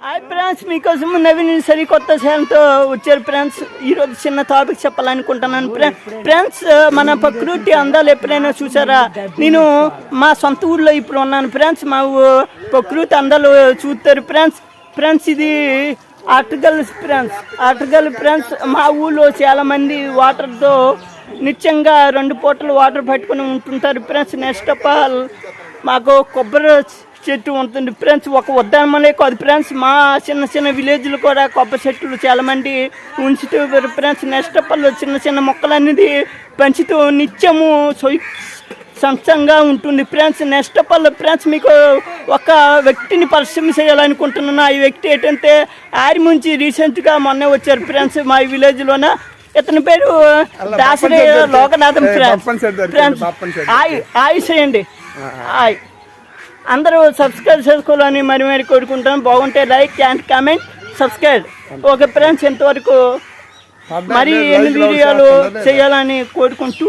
Hi friends మీకోసం నవీన్ సరికొత్త కొత్త వచ్చారు ఫ్రెండ్స్. ఈరోజు చిన్న టాపిక్ చెప్పాలనుకుంటున్నాను ఫ్రెండ్స్ ఫ్రెండ్స్ మన ప్రకృతి అందాలు ఎప్పుడైనా చూసారా? నేను మా సొంత ఊర్లో ఇప్పుడు ఉన్నాను ఫ్రెండ్స్. మా ఊ- ప్రకృతి అందాలు చూస్తారు ఫ్రెండ్స్. ఫ్రెండ్స్ ఇది ఆటగల్ ఫ్రెండ్స్ ఆటగల్ ఫ్రెండ్స్. మా ఊళ్ళో చాలా మంది వాటర్తో నిత్యంగా రెండు పూటలు వాటర్ పట్టుకుని ఉంటుంటారు ఫ్రెండ్స్. నెక్స్ట్ ఆఫ్ ఆల్ మాకు కొబ్బరి చెట్టు ఉంటుంది ఫ్రెండ్స్ ఒక ఉద్యానమనే కాదు ఫ్రెండ్స్ మా చిన్న చిన్న విలేజ్లు కూడా కొబ్బరి చెట్లు చాలా మంది ఉంచుతూ ఫ్రెండ్స్. నెక్స్ట్ పళ్ళు చిన్న చిన్న మొక్కలు అనేది పెంచుతూ నిత్యము సొయ్ సంస్థంగా ఉంటుంది ఫ్రెండ్స్. నెక్స్ట్ పళ్ళు ఫ్రెండ్స్ మీకు ఒక వ్యక్తిని పరిశ్రమ చేయాలనుకుంటున్నాను ఆ వ్యక్తి ఏంటంటే ఆరి నుంచి రీసెంట్గా మొన్నే వచ్చారు ఫ్రెండ్స్ మా విలేజ్లోన ఇతని పేరు దాసరి లోకనాథం ఫ్రెండ్స్. ఫ్రెండ్స్ బప్పన్ శెట్టి. ఆయి ఆయి చేయండి. ఆయి. అందరూ సబ్స్క్రైబ్ చేసుకోవాలని మరి మరి కోరుకుంటాను బాగుంటే like and comment subscribe. Okay friends ఎంతవరకు మరి ఎన్ని వీడియోలు చేయాలని కోరుకుంటూ